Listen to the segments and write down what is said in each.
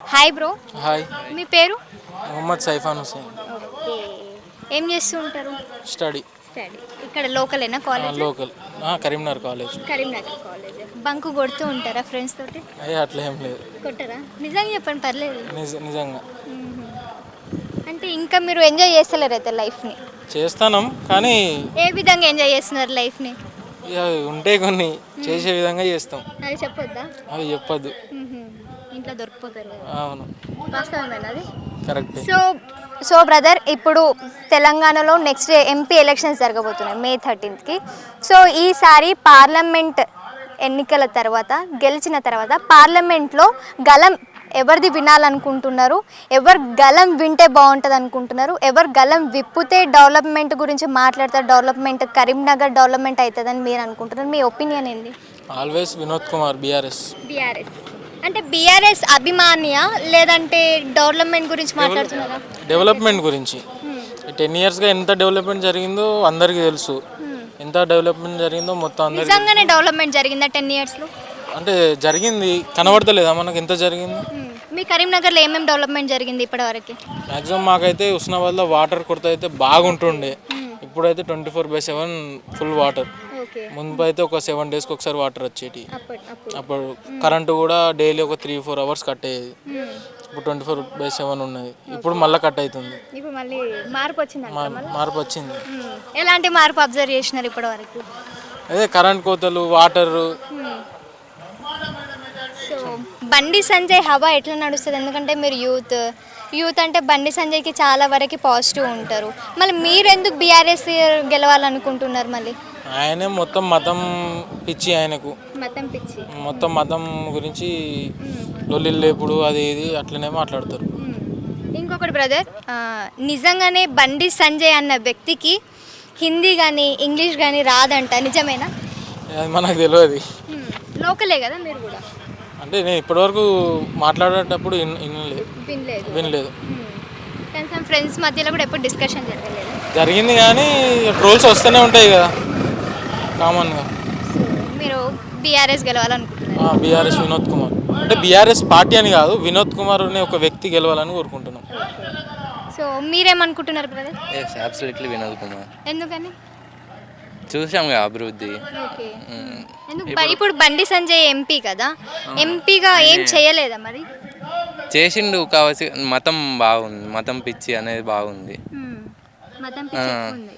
Hi bro. Hi. మీ పేరు? Mohammed siphon Hussain ఏం చేస్తూ ఉంటారు? స్టడీ. స్టడీ. ఇక్కడ లోకలేనా college? Local. Karimnagar college. Karimnagar college. Bunk కొడుతూ ఉంటారా ఫ్రెండ్స్ తోటి? అయ్యే అట్లా ఏం లేదు. కొట్టరా? నిజంగా చెప్పండి పర్లేదు. నిజ నిజంగా. అంటే ఇంకా మీరు ఎంజాయ్ చేస్తలేరు అయితే లైఫ్ని చేస్తానం కానీ ఏ విధంగా ఎంజాయ్ చేస్తున్నారు లైఫ్ని ఇక ఉంటే కొన్ని చేసే విధంగా చేస్తాం. అది చెప్పొద్దా? అవి చెప్పొద్దు. మ్మ్. ఇంట్లో దొరికిపోతారు కదా. అవును. వాస్తవమేనా అది? కరెక్టే. సో సో బ్రదర్ ఇప్పుడు తెలంగాణలో నెక్స్ట్ ఎంపీ ఎలక్షన్స్ జరగబోతున్నాయి మే థర్టీన్త్కి. సో ఈసారి పార్లమెంట్ ఎన్నికల తర్వాత గెలిచిన తర్వాత పార్లమెంట్లో గలం ఎవరిది వినాలనుకుంటున్నారు? ఎవరు గలం వింటే బాగుంటుంది అనుకుంటున్నారు ఎవరు గలం విప్పితే డెవలప్మెంట్ గురించి మాట్లాడతారు? డెవలప్మెంట్ కరీంనగర్ డెవలప్మెంట్ అవుతుందని మీరు అనుకుంటున్నారు? మీ ఒపీనియన్ ఏంది? Always Vinod Kumar BRS. BRS. అంటే బీఆర్ఎస్ అభిమానియా? లేదంటే డెవలప్మెంట్ గురించి మాట్లాడుతున్నారా? డెవలప్మెంట్ గురించి. టెన్ ఇయర్స్గా ఎంత డెవలప్మెంట్ జరిగిందో అందరికీ తెలుసు. ఎంత డెవలప్మెంట్ జరిగిందో మొత్తం అందరికి నిజంగానే డెవలప్మెంట్ జరిగిందా టెన్ ఇయర్స్లో? అంటే జరిగింది కనబడతలేదా? మనకు ఎంత జరిగింది? మీ కరీంనగర్లో ఏమేమి డెవలప్మెంట్ జరిగింది ఇప్పటివరకు? మ్యాక్సిమం మాకైతే ఉస్నాబాద్లో వాటర్ కొరత అయితే బాగుంటుండే. ఇప్పుడైతే twenty four by seven full water. ముందు అయితే ఒక సెవెన్ డేస్కి ఒకసారి వాటర్ వచ్చేటి. అప్పుడు కరెంటు కూడా డైలీ ఒక త్రీ ఫోర్ అవర్స్ కట్ అయ్యేది. ఇప్పుడు ట్వంటీ ఫోర్ బై సెవెన్ ఉన్నది. ఇప్పుడు మళ్ళీ కట్ అవుతుంది. ఇప్పుడు మళ్ళీ మార్పు వచ్చింది మార్పు వచ్చింది. ఎలాంటి మార్పు అబ్జర్వ్ చేసినారు ఇప్పటివరకు? అదే కరెంట్ కోతలు వాటర్ బండి సంజయ్ హవా ఎట్లా నడుస్తుంది? ఎందుకంటే మీరు యూత్ యూత్ అంటే బండి సంజయ్కి చాలా వరకు పాజిటివ్ ఉంటారు. మళ్ళీ మీరు ఎందుకు బీఆర్ఎస్ గెలవాలనుకుంటున్నారు మళ్ళీ? ఆయనే మొత్తం మతం పిచ్చి ఆయనకు. మతం పిచ్చి. మొత్తం మతం గురించి లేపుడు అది ఇది అట్లనే మాట్లాడతారు. ఇంకొకటి బ్రదర్ నిజంగానే బండి సంజయ్ అన్న వ్యక్తికి హిందీ కానీ ఇంగ్లీష్ కానీ రాదంట. నిజమేనా? అది మనకు తెలియదు లోకలే కదా మీరు కూడా? అంటే నేను ఇప్పటివరకు మాట్లాడేటప్పుడు విన్- వినలేదు. వినలేదు. ఫ్రెండ్స్ మధ్యలో కూడా ఎప్పుడు డిస్కషన్ జరగలేదు. జరిగింది కానీ ట్రోల్స్ వస్తూనే ఉంటాయి కదా కామన్గా మీరు బీఆర్ఎస్ గెలవాలనుకుంటున్నారు. బీఆర్ఎస్ వినోద్ కుమార్. అంటే బీఆర్ఎస్ పార్టీ అని కాదు వినోద్ కుమార్ అనే ఒక వ్యక్తి గెలవాలని కోరుకుంటున్నాం. సో మీరేమనుకుంటున్నారు brother yes absolutely Vinod Kumar. ఎందుకని? చూసాం కదా అభివృద్ధి. ఎందుకు బ- ఇప్పుడు బండి సంజయ్ ఎంపీ కదా. ఎంపీగా ఏం చేయలేదా మరి? చేసిండు కావచ్చు మతం బాగుంది మతం పిచ్చి అనేది బాగుంది. మ్మ్. మతం పిచ్చి ఎక్కువ ఉంది.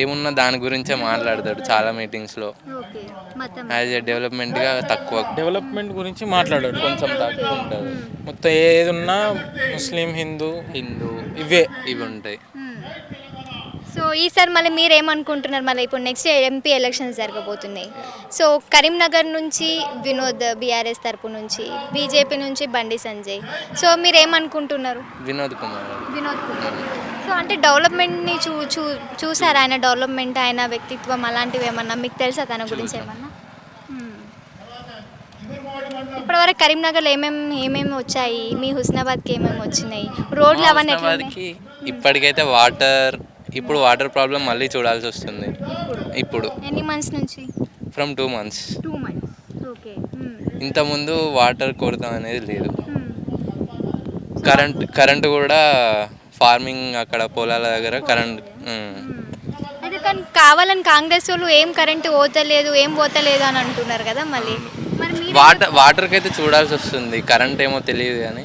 ఏమున్నా దాని గురించే మాట్లాడతాడు చాలా మీటింగ్స్లో ఓకే. మతం. యాజ్ ఎ డెవలప్మెంట్గా తక్కువ. డెవలప్మెంట్ గురించి మాట్లాడాడు కొంచెం తక్కువ ఉంటుంది. మొత్తం ఏది ఉన్నా ముస్లిం హిందూ హిందూ ఇవే. ఇవి ఉంటాయి. సో ఈసారి మళ్ళీ మీరు ఏమనుకుంటున్నారు మళ్ళీ ఇప్పుడు నెక్స్ట్ ఎంపీ ఎలక్షన్స్ జరగబోతున్నాయి. సో కరీంనగర్ నుంచి వినోద్ బీఆర్ఎస్ తరపు నుంచి బీజేపీ నుంచి బండి సంజయ్. సో మీరు ఏమనుకుంటున్నారు వినోద్ కుమార్. వినోద్ కుమార్. సో అంటే డెవలప్మెంట్ని చూ చూ చూసారా ఆయన? డెవలప్మెంట్ ఆయన వ్యక్తిత్వం అలాంటివి ఏమన్నా? మీకు తెలుసా తన గురించి ఏమన్నా. ఇప్పటివరకు కరీంనగర్లో ఏమేమి ఏమేమి వచ్చాయి? మీ హుస్నాబాద్కి ఏమేమి వచ్చినాయి? రోడ్లు అవన్నీ ఇప్పటికైతే వాటర్ ఇప్పుడు వాటర్ ప్రాబ్లం మళ్ళీ చూడాల్సి వస్తుంది. ఇప్పుడు. ఎన్ని మంత్స్ నుంచి? From two months two months okay ఇంతకుముందు వాటర్ కొరత అనేది లేదు. కరెంట్ కరెంట్ కూడా ఫార్మింగ్ అక్కడ పొలాల దగ్గర కరెంట్ ఉమ్. అయితే కానీ కావాలని కాంగ్రెస్ వాళ్ళు ఏం కరెంటు పోతలేదు ఏం పోతలేదు అని అంటున్నారు కదా మళ్ళీ. వాటర్ వాటర్కి అయితే చూడాల్సి వస్తుంది. కరెంట్ ఏమో తెలియదు కానీ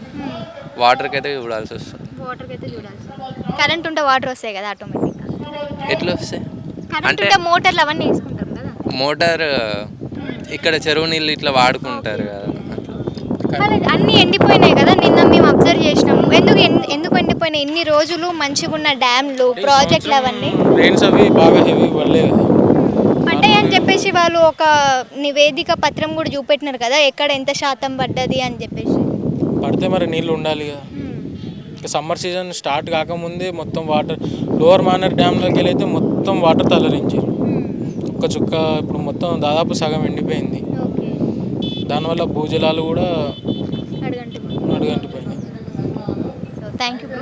వాటర్కి అయితే చూడాల్సి వస్తుంది. వాటర్కి అయితే చూడాల్సి కరెంట్ ఉంటే వాటర్ వస్తాయి కదా ఆటోమేటిక్గా ఎట్లా వస్తాయి? కరెంట్ ఉంటే మోటార్లు అవన్నీ వేసుకుంటాం కదా. మోటార్ ఇక్కడ చెరువు నీళ్ళు ఇట్లా వాడుకుంటారు కదా. అన్నీ ఎండిపోయినాయి కదా నిన్న మేము అబ్జర్వ్ చేసినాము. ఎందుకు ఎందుకు ఎండిపోయినాయి? ఇన్ని రోజులు మంచిగా ఉన్న డ్యామ్లు ప్రాజెక్టులు అవన్నీ. రెయిన్స్ అవి బాగా హెవీ పడ్డాయి అని చెప్పేసి వాళ్ళు ఒక నివేదిక పత్రం కూడా చూపెట్టినారు కదా ఎక్కడ ఎంత శాతం పడ్డది అని చెప్పేసి. పడితే మరి నీళ్ళు ఉండాలి కదా ఇక సమ్మర్ సీజన్ స్టార్ట్ కాకముందే మొత్తం వాటర్ లోవర్ మానర్ డ్యామ్లోకి వెళ్ళి అయితే మొత్తం వాటర్ తలరించారు. ఒక్క చుక్క ఇప్పుడు మొత్తం దాదాపు సగం ఎండిపోయింది. దానివల్ల భూజలాలు కూడా అడుగంటిపోయినాయి. Thank you